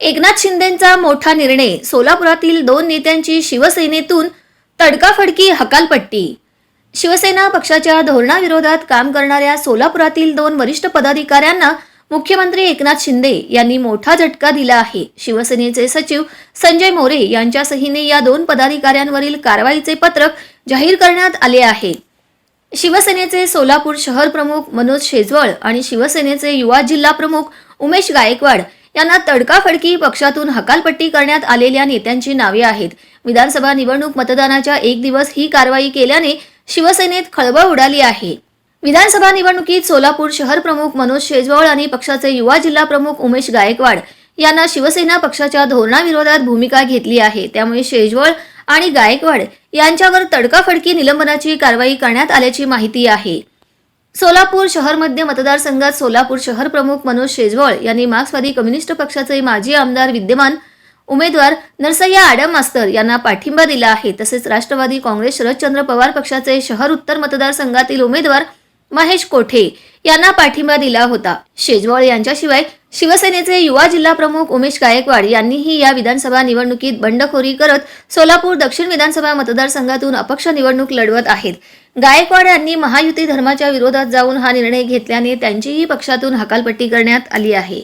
एकनाथ शिंदेंचा मोठा निर्णय सोलापुरातील दोन नेत्यांची शिवसेनेतून तडकाफडकी हकालपट्टी. शिवसेना पक्षाच्या धोरणाविरोधात काम करणाऱ्या सोलापुरातील दोन वरिष्ठ पदाधिकाऱ्यांना मुख्यमंत्री एकनाथ शिंदे यांनी मोठा झटका दिला आहे. शिवसेनेचे सचिव संजय मोरे यांच्या सहीने या दोन पदाधिकाऱ्यांवरील कारवाईचे पत्रक जाहीर करण्यात आले आहे. शिवसेनेचे सोलापूर शहर प्रमुख मनोज शेजवळ आणि शिवसेनेचे युवा जिल्हा प्रमुख उमेश गायकवाड यांना तडकाफडकी पक्षातून हकालपट्टी करण्यात आलेल्या नेत्यांची नावे आहेत. विधानसभा निवडणूक मतदानाच्या एक दिवस ही कारवाई केल्याने शिवसेनेत खळबळ उडाली आहे. विधानसभा निवडणुकीत सोलापूर शहर प्रमुख मनोज शेजवळ आणि पक्षाचे युवा जिल्हा प्रमुख उमेश गायकवाड यांना शिवसेना पक्षाच्या धोरणाविरोधात भूमिका घेतली आहे. त्यामुळे शेजवळ आणि गायकवाड यांच्यावर तडकाफडकी निलंबनाची कारवाई करण्यात आल्याची माहिती आहे. सोलापूर शहर मध्य मतदारसंघात सोलापूर शहर प्रमुख मनोज शेजवळ यांनी मार्क्सवादी कम्युनिस्ट पक्षाचे माजी आमदार विद्यमान उमेदवार नरसय्या आडम मास्तर यांना पाठिंबा दिला आहे. तसेच राष्ट्रवादी काँग्रेस शरदचंद्र पवार पक्षाचे शहर उत्तर मतदारसंघातील उमेदवार महेश कोठे यांना पाठिंबा दिला होता. शेजवळ यांच्याशिवाय शिवसेनेचे युवा जिल्हा प्रमुख उमेश गायकवाड यांनीही या विधानसभा निवडणुकीत बंडखोरी करत सोलापूर दक्षिण विधानसभा मतदारसंघातून अपक्ष निवडणूक लढवत आहेत. गायकवाड यांनी महायुती धर्माच्या विरोधात जाऊन हा निर्णय घेतल्याने त्यांचीही पक्षातून हकालपट्टी करण्यात आली आहे.